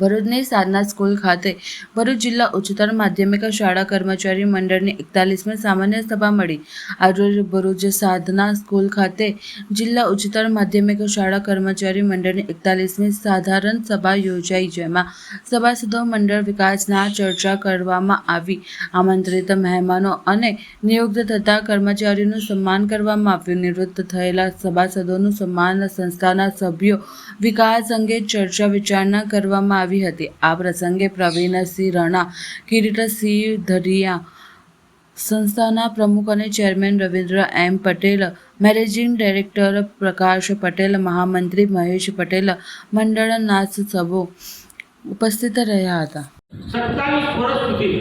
ભરૂચની સાધના સ્કૂલ ખાતે ભરૂચ જિલ્લા ઉચ્ચતર માધ્યમિક શાળા કર્મચારી મંડળની એકતાલીસમી સામાન્ય સભા મળી. આજરોજ ભરૂચ સાધના સ્કૂલ ખાતે જિલ્લા ઉચ્ચતર માધ્યમિક શાળા કર્મચારી મંડળની એકતાલીસમી સાધારણ સભા યોજાઈ, જેમાં સભાસદો મંડળ વિકાસના ચર્ચા કરવામાં આવી. આમંત્રિત મહેમાનો અને નિયુક્ત થતા કર્મચારીનું સન્માન કરવામાં આવ્યું. નિવૃત્ત થયેલા સભાસદોનું સન્માન સંસ્થાના સભ્યો વિકાસ અંગે ચર્ચા વિચારણા કરવામાં આવી હતી. આ પ્રસંગે પ્રવીણસિંહ રણા, કિરીટસિંહ ધરિયા, સંસ્થાના પ્રમુખ અને chairman Ravindra M Patel, managing director Prakash Patel, મહામંત્રી મહેશ પટેલ મંડળના સભો ઉપસ્થિત રહ્યા હતા. સત્તાવીસ વર્ષ સુધી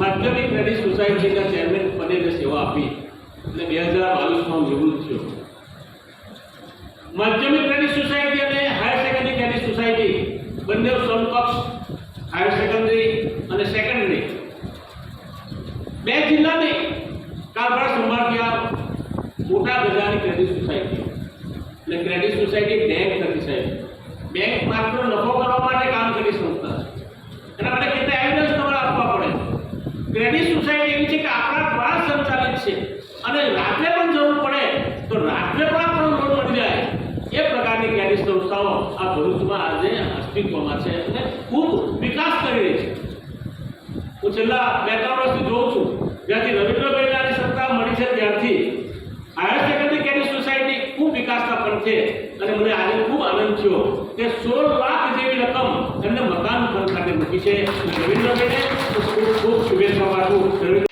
માધ્યમિક ક્રેડિટ સોસાયટીના ચેરમેન પદે સેવા આપી અને બે હજાર બાવીસમાં નિવૃત્ત થયો. માધ્યમિક ક્રેડિટ સોસાયટી અને હાયર સેકન્ડરી ક્રેડિટ સોસાયટી બંને સમકક્ષ હાયર સેકન્ડરી અને સેકન્ડરી બે જિલ્લાની કારભાર સંભાળ્યા મોટા બજારની ક્રેડિટ સોસાયટી એટલે ક્રેડિટ સોસાયટી બેંક નથી સાહેબ. બેંક માત્ર નફો કરવા માટે કામ કરી સંસ્થા એના માટે કેટલા એવિડન્સ તમારે આપવા પડે? ક્રેડિટ સોસાયટી એવી છે કે આપણા દ્વારા સંચાલિત છે. અને રાત્રે પ્રકારની સંસ્થાઓ આ ભરૂચમાં આજે અસ્તિત્વમાં છે અને ખૂબ વિકાસ કરી રહી છે. હું છેલ્લા બે ત્રણ વર્ષથી જોઉં છું, જ્યાંથી રવિન્દ્રભાઈની સત્તા મળી છે ત્યારથી. હાયર સેકન્ડરી કેરી સોસાયટી ખૂબ વિકાસના પણ છે અને મને આજે ખૂબ આનંદ થયો કે સોળ લાખ જેવી રકમ એમને મકાન ફંડ ખાતે મૂકી છે. રવિન્દ્રભાઈને ખૂબ ખૂબ શુભેચ્છા પાઠવું